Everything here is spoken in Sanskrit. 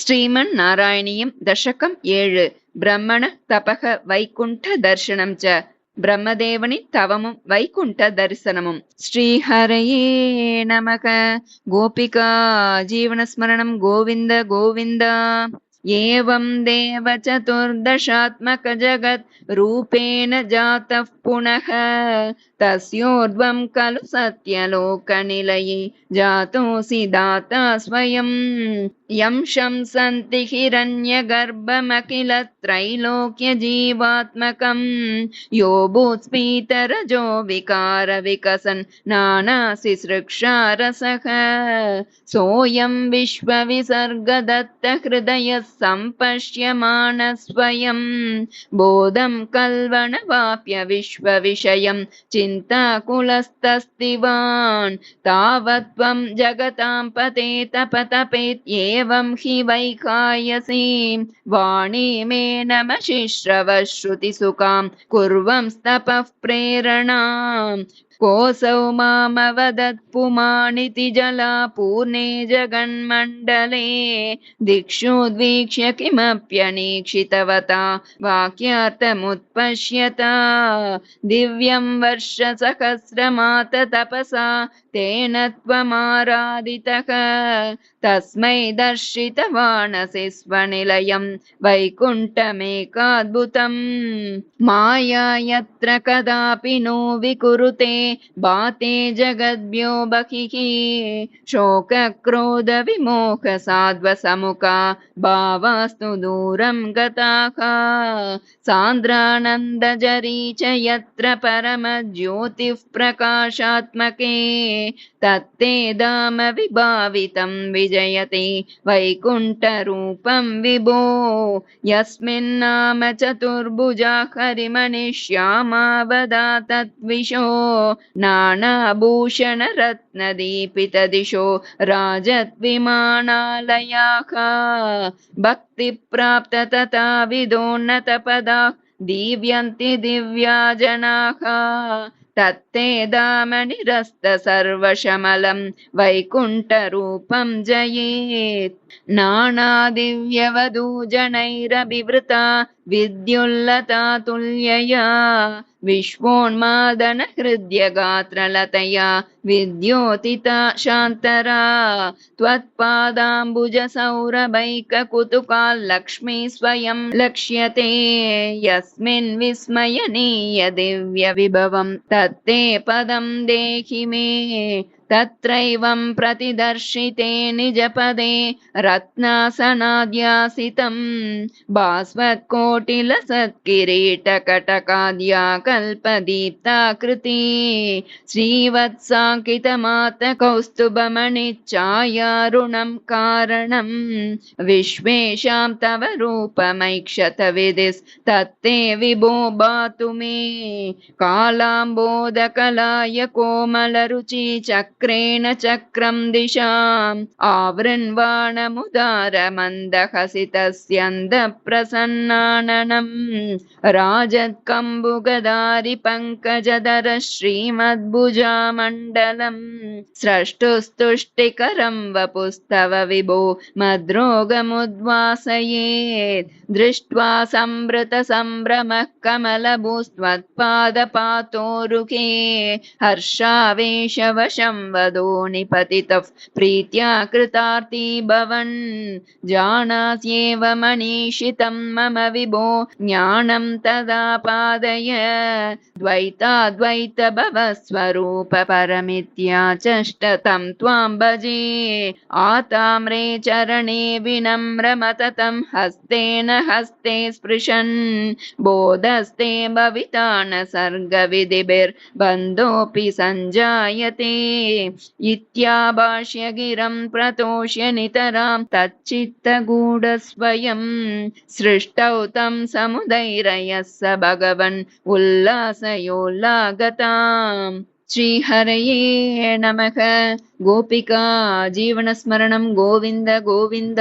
श्रीमन्नारायणीयं दशकम् एळु ब्रह्मण तपः वैकुण्ठदर्शनं च ब्रह्मदेवनि तवमुं वैकुण्ठदर्शनमुं श्रीहरये नमः गोपिका जीवनस्मरणं गोविन्द गोविन्द एवं देव चतुर्दशात्मकजगत् रूपेण जातः पुनः तस्योर्ध्वं खलु सत्यलोकनिलये जातोऽसि दाता स्वयं यं शंसन्ति हिरण्यगर्भमखिल त्रैलोक्यजीवात्मकं यो भूत्स्फीतरजो विकारविकसन् नानासि सृक्षारसः सोऽयं विश्वविसर्गदत्तहृदयः सम्पश्यमाण स्वयं बोधं कल्वणवाप्य विश्वविषयं चिन्ताकुलस्तस्तिवान्। तावत् त्वं जगतां पते तपतपेत् एवं हि वैखायसीं वाणी मे नमशिश्रवश्रुतिसुखां कुर्वंस्तपः प्रेरणाम् कोऽसौ मामवदत् पुमानिति जला पूर्णे जगन्मण्डले दिक्षुद्वीक्ष्य किमप्यनीक्षितवता वाक्यार्थमुत्पश्यता दिव्यं वर्षसहस्रमात तपसा तेन त्वमाराधितः तस्मै दर्शितवानसि स्वनिलयं वैकुण्ठमेकाद्भुतम् माया यत्र कदापि नो विकुरुते बाते जगद्भ्यो बहिः। शोकक्रोधविमोहसाध्वसमुखा भावास्तु दूरं गताः। सान्द्रानन्दजरी च यत्र परमज्योतिः प्रकाशात्मके तत्ते दाम विभावितं विजयते वैकुण्ठरूपं विभो। यस्मिन्नाम चतुर्भुजा हरिमनिष्यामावदा तद्विशो नानाभूषणरत्नदीपितदिशो राजद्विमानालयाः भक्तिप्राप्त तथा विदोन्नतपदा दीव्यन्ति दिव्या जनाः तत्ते दामनिरस्त सर्वशमलं वैकुण्ठरूपं जयेत्। नानादिव्यवधूजनैरभिवृता विद्युल्लता तुल्यया विश्वोन्मादनहृद्यगात्रलतया विद्योतिता शान्तरा त्वत्पादाम्बुजसौरभैककुतुकाल्लक्ष्मी स्वयं लक्ष्यते यस्मिन् विस्मयनीय दिव्यविभवं तत्ते पदं देहि मे तत्रैवं प्रतिदर्शिते निजपदे रत्नासनाद्यासितं भास्वत्कोटिलसत्किरीटकटकाद्या कल्पदीप्ताकृति श्रीवत्साङ्कितमातकौस्तुभमणिच्छायारुणं कारणं। विश्वेषां तव रूपमैक्षत विधिस्तत्ते विभो भातु मे। कालाम्बोदकलाय कोमलरुचि चक्र चक्रेण चक्रं दिशाम्। आवृण्वाणमुदारमन्दहसितस्यन्दप्रसन्नाननम्। राजत्कम्बुगदारि पङ्कजधर श्रीमद्भुजामण्डलम् स्रष्टुस्तुष्टिकरं वपुस्तव विभो मद्रोगमुद्वासयेत्। दृष्ट्वा सम्भृतसम्भ्रमः कमलभूस्त्वत्पादपातोरुके हर्षावेशवशं वदो निपतितः प्रीत्या कृतार्ती भवन्। जानास्येव मनीषितं मम विभो। ज्ञानं तदा पादय। द्वैताद्वैत भवस्वरूप परमित्याचष्ट तं त्वां भजे। आताम्रे चरणे विनम्रमततं हस्तेन हस्ते स्पृशन्। बोधस्ते भविता न सर्गविधिभिर्बन्धोऽपि सञ्जायते इत्याभाष्य गिरं प्रतोष्य नितरां तच्चित्तगूढस्वयं सृष्टौ तं समुदैरयः स भगवन् उल्लासयोल्लागताम् श्रीहरये नमः गोपिका जीवनस्मरणं गोविन्द गोविन्द